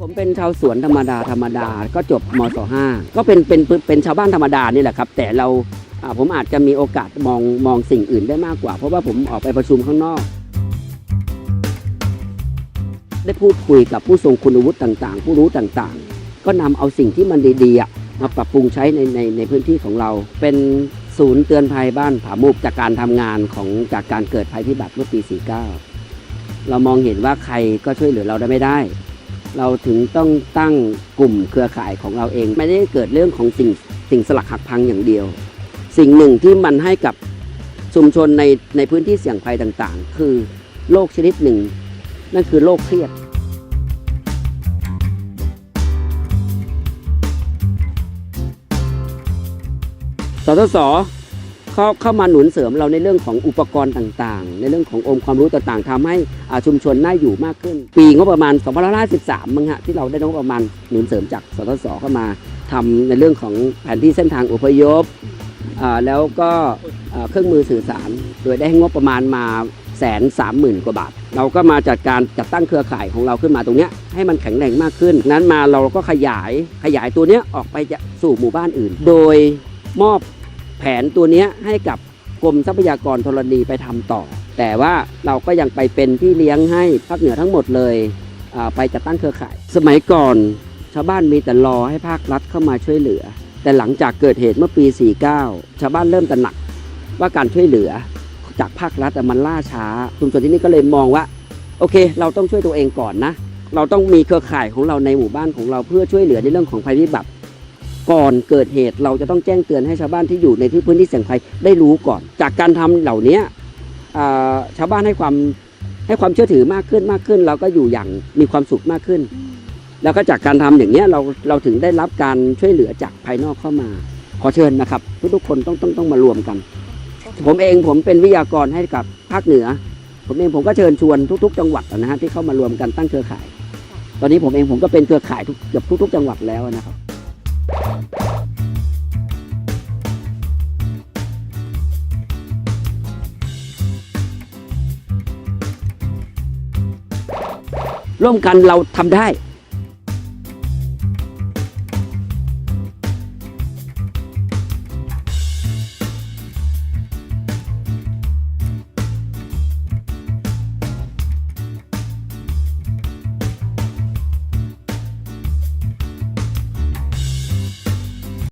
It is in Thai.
ผมเป็นชาวสวนธรรมดาธรรมดาก็จบมศ5ก็เป็นเป็นเป็นชาวบ้านธรรมดานี่แหละครับ แต่เราผมอาจจะมีโอกาสมองมองสิ่งอื่นได้มากกว่า เพราะว่าผมออกไปประชุมข้างนอก ได้พูดคุยกับผู้ทรงคุณวุฒิต่าง ๆ ผู้รู้ต่างๆ ก็นำเอาสิ่งที่มันดีๆมาปรับปรุงใช้ในในในพื้นที่ของเรา เป็นศูนย์เตือนภัยบ้านผามุกจากการทำงานของจากการเกิดภัยพิบัติเมื่อปี 49 เรามองเห็นว่าใครก็ช่วยเหลือเราได้ไม่ได้ เราถึงต้องตั้งกลุ่มเครือข่ายของเราเอง ไม่ได้เกิดเรื่องของสิ่งสิ่งสลักหักพังอย่างเดียว สิ่งหนึ่งที่มันให้กับชุมชนในในพื้นที่เสี่ยงภัยต่างๆ คือโรคชนิดหนึ่ง นั่นคือโรคเครียดสทศ เขาเข้ามาหนุนเสริมเราในเรื่องของอุปกรณ์ต่างๆ ในเรื่องขององค์ความรู้ต่างๆทำให้ชุมชนน่าอยู่มากขึ้น ปีงบประมาณ 2553มั้งฮะที่เราได้งบประมาณหนุนเสริมจากสทศเข้ามาทำในเรื่องของแผนที่เส้นทางอพยพแล้วก็เครื่องมือสื่อสาร โดยได้งบประมาณมาแสนสามหมื่นกว่าบาท เราก็มาจัดการจัดตั้งเครือข่ายของเราขึ้นมาตรงนี้ให้มันแข็งแรงมากขึ้น นั้นมาเราก็ขยายขยายตัวนี้ออกไปสู่หมู่บ้านอื่น โดยมอบ แผนตัวนี้ให้กับกรมทรัพยากรธรณีไปทำต่อ แต่ว่าเราก็ยังไปเป็นพี่เลี้ยงให้ภาคเหนือทั้งหมดเลยไปจัดตั้งเครือข่าย สมัยก่อนชาวบ้านมีแต่รอให้ภาครัฐเข้ามาช่วยเหลือ แต่หลังจากเกิดเหตุเมื่อปี 49 ชาวบ้านเริ่มตระหนักว่าการช่วยเหลือจากภาครัฐอะมันล่าช้าชุมชนที่นี่ก็เลยมองว่า โอเค เราต้องช่วยตัวเองก่อนนะ เราต้องมีเครือข่ายของเราในหมู่บ้านของเราเพื่อช่วยเหลือในเรื่องของภัยพิบัติ ก่อนเกิดเหตุเราจะต้องแจ้งเตือนให้ชาวบ้านที่อยู่ในที่พื้นที่เสี่ยงภัยได้รู้ก่อน จากการทำเหล่านี้ชาวบ้านให้ความให้ความเชื่อถือมากขึ้นมากขึ้น เราก็อยู่อย่างมีความสุขมากขึ้น แล้วก็จากการทำอย่างนี้เราเราถึงได้รับการช่วยเหลือจากภายนอกเข้ามา ขอเชิญนะครับ ทุกๆคนต้องต้องต้องมารวมกัน ผมเองผมเป็นวิทยากรให้กับภาคเหนือ ผมเองผมก็เชิญชวนทุก ๆ จังหวัดนะฮะที่เข้ามารวมกันตั้งเครือข่าย ตอนนี้ผมเองผมก็เป็นเครือข่ายทุกเกือบทุก ๆ จังหวัดแล้วนะครับ ร่วมกันเราทำได้